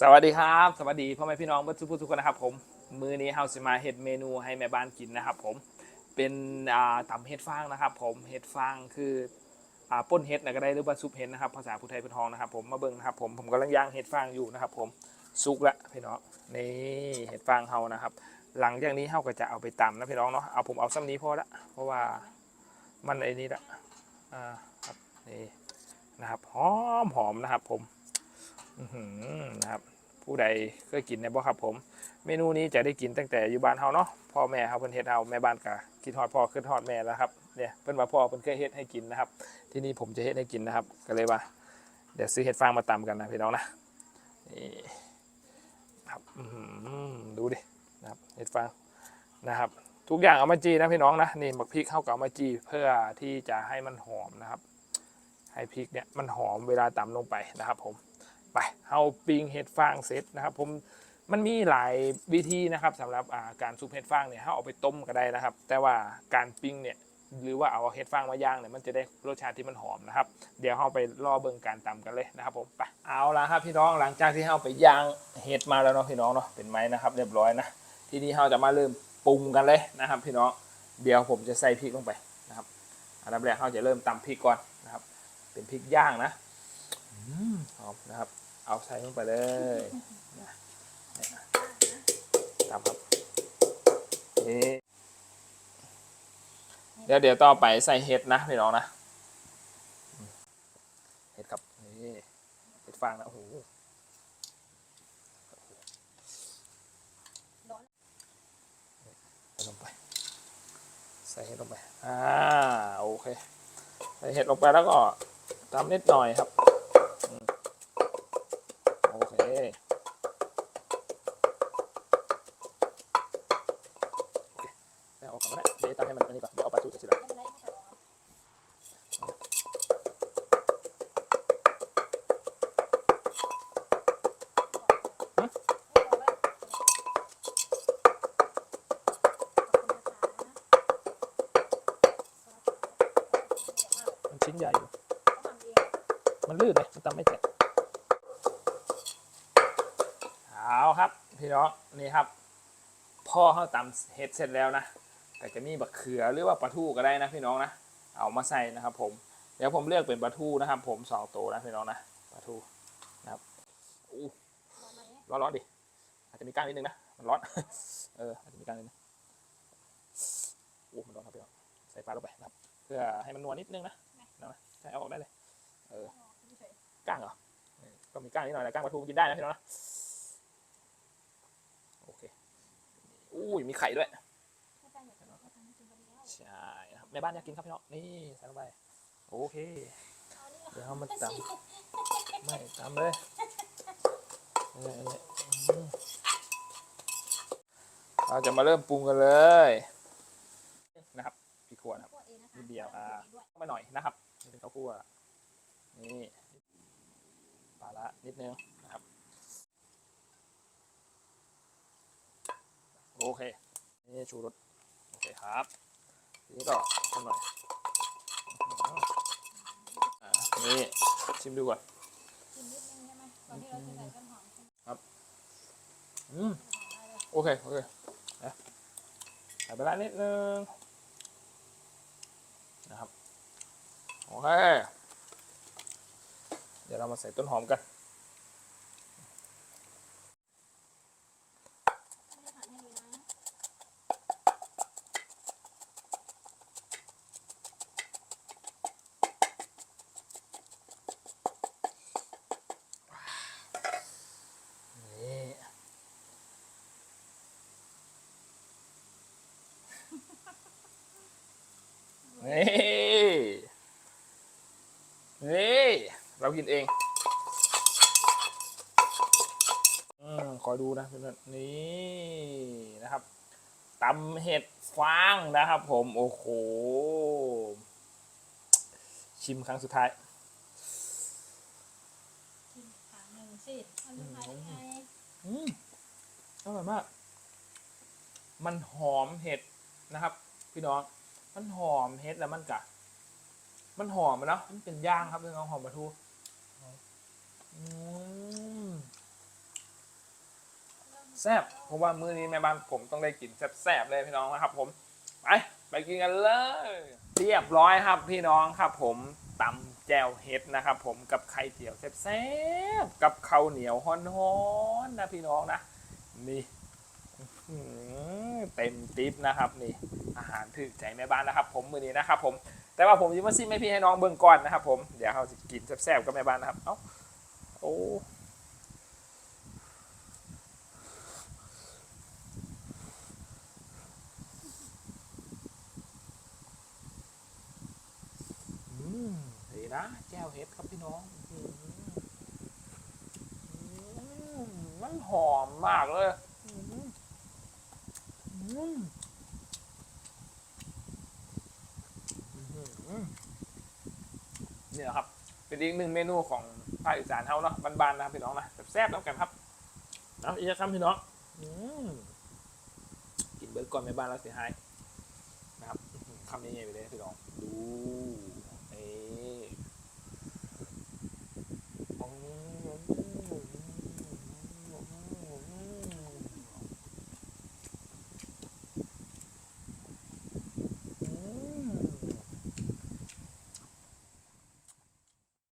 สวัสดีครับ สวัสดีพ่อแม่พี่น้องเพื่อนทุกทุกคนนะครับผมมือนี้เฮาสิมาเฮ็ดเมนูให้แม่บ้านกินนะครับผมเป็นอ่าตำเห็ดฟางนะครับ ผมเห็ดฟางคืออ่าป้นเห็ดนะก็ได้หรือว่าซุปเห็ดนะครับภาษาผู้ไทยผู้ทองนะครับผมมาเบิ่งนะครับผมผมกำลังย่างเห็ดฟางอยู่นะครับ ผมสุกละพี่น้องนี่เห็ดฟางเฮานะครับ หลังจากนี้เฮาก็จะเอาไปตำนะพี่น้องเนาะเอาผมเอาซ้ำนี้พอละเพราะว่ามันไอ้นี่ละอ่าครับนี่นะครับหอมหอมนะครับผม นะครับ ผู้ใดเคยกินในบ่ครับผม เมนูนี้จะได้กินตั้งแต่อยู่บ้านเฮาเนาะพ่อแม่เฮาเพิ่นเฮ็ดเฮาแม่บ้านก็คิดฮอดพ่อคิดฮอดแม่แล้วครับเนี่ยเพิ่นว่าพ่อเพิ่นเคยเฮ็ดให้กินนะครับ ที่นี่ผมจะเฮ็ดให้กินนะครับ ก็เลยว่า เดี๋ยวซื้อเห็ดฟางมาตำกันนะพี่น้องนะนี่ครับอื้อหือดูดินะครับเห็ดฟางนะครับ ทุกอย่างเอามาจีนะพี่น้องนะนี่บักพริกเข้ากับมาจีเพื่อที่จะให้มันหอมนะครับ ให้พริกเนี่ยมันหอมเวลาตำลงไปนะครับผม ไปเอาปิ้งเห็ดฟางเสร็จนะครับ ผมมันมีหลายวิธีนะครับสำหรับการซุปเห็ดฟางเนี่ยเอาไปต้มก็ได้นะครับ แต่ว่าการปิ้งเนี่ยหรือว่าเอาเห็ดฟางมาย่างเนี่ยมันจะได้รสชาติที่มันหอมนะครับ เดี๋ยวเราไปรอเบิ่งการตำกันเลยนะครับผมไปเอาละครับพี่น้องหลังจากที่เราไปย่างเห็ดมาแล้วเนาะพี่น้องเนาะเป็นไม้นะครับเรียบร้อยนะทีนี้เราจะมาเริ่มปรุงกันเลยนะครับ พี่น้องเดี๋ยวผมจะใส่พริกลงไปนะครับอันดับแรกเราจะเริ่มตำพริกก่อนนะครับ เป็นพริกย่างนะหอมนะครับ เอาใส่ลงไปเลยนะตามครับนี่เดี๋ยวเดี๋ยวต่อไปใส่เห็ดนะพี่น้องนะ เห็ดครับนี่เห็ดฟางนะโอ้โหใส่ลงไป ใส่เห็ดลงไป อ่า โอเค ใส่เห็ดลงไปแล้วก็ตามนิดหน่อยครับ โอเค โอเคไม่เอาออกก่อนก็ได้เดี๋ยวตาม ให้มันอันนี้ก่อนเดี๋ยวเอาปลาทูจะสิละมันชิ้นใหญ่อยู่ มันลื่นเลยมันตำไม่เสร็จเอาครับ พี่น้องนี่ครับ พ่อเขาตำเห็ดเสร็จแล้วนะ แต่จะมีบักเขือหรือว่าปลาทูก็ได้นะพี่น้องนะ เอามาใส่นะครับผม เดี๋ยวผมเลือกเป็นปลาทูนะครับ ผมสองตัวนะพี่น้องนะปลาทูนะครับอู้ร้อนร้อนๆดิ อาจจะมีก้างนิดนึงนะ มันร้อน เออ อาจจะมีก้างนิดนึงอู้มันร้อนครับพี่น้อง ใส่ปลาลงไปนะครับ เพื่อให้มันนัวนิดนึงนะนะใช่เอาออกได้เลย เออ ก้างเหรอ ก็มีก้างนิดหน่อยแต่ก้างปลาทูกินได้นะพี่น้องนะ โอเคอุ้ยมีไข่ด้วย แม่บ้านอยากกินครับพี่น้องนี่ใส่ลงไปโอเค เดี๋ยวเรามาตำไม่ตำเลยเราจะมาเริ่มปรุงกันเลยนะครับพี่ขวดครับนิดเดียวอ่ามาหน่อยนะครับนี่เป็นข้าวคั่วนี่ปลาละนิดนึงนะครับ โอเค นี่ชูรสโอเคครับทีนี้ก็ ทำหน่อยอ่านี่ชิมดูก่อนอืม โอเค โอเคนะใส่ไปละนิดนึง นะครับ โอเค เดี๋ยวเรามาใส่ต้นหอมกันนี่ นี่ นี่ เรากินเองอืมขอดูนะเพื่อนๆนี่นะครับตำเห็ดฟางนะครับ ผมโอ้โหชิมครั้งสุดท้ายอืมอร่อยมาก มันหอมเห็ดนะครับ พี่น้อง มันหอมเห็ดแล้วมันกะ มันหอมอะเนาะมันเป็นย่างครับเรื่องของหอมปลาทูอืมแซ่บเพราะว่ามื้อนี้แม่บ้านผมต้องได้กินแซ่บๆเลยพี่น้องนะครับผมไปไปกินกันเลยเรียบร้อยครับพี่น้องครับผมตำแจวเห็ดนะครับผมกับไข่เจียวแซ่บๆกับข้าวเหนียวฮ้อนๆนะพี่น้องนะนี่เต็มติ๊บนะครับนี่อาหารถึกใจแม่บ้านนะครับ ผมมือนี้นะครับผม แต่ว่าผมจะมาซิมให้พี่ให้น้องเบิ่งก่อนนะครับ ผมเดี๋ยวเขาจะกินแซ่บๆกับแม่บ้านนะครับเอ้าโอ้ืมดีนะแก้วเห็ดครับพี่น้องอืมมันหอมมากเลยอื้อหือ อืมอืม นี่ยครับ เป็นอีกหนึ่งเมนูของภาคอีสานเฮาเนาะบานๆนะครับพี่น้องนะแบบแซ่บแล้วกันครับเอาอีกคำพี่น้องกินเบิร์ดก่อนในบ้านแล้วเสียหายนะครับคำนี้ไงไปเลยพี่น้องดู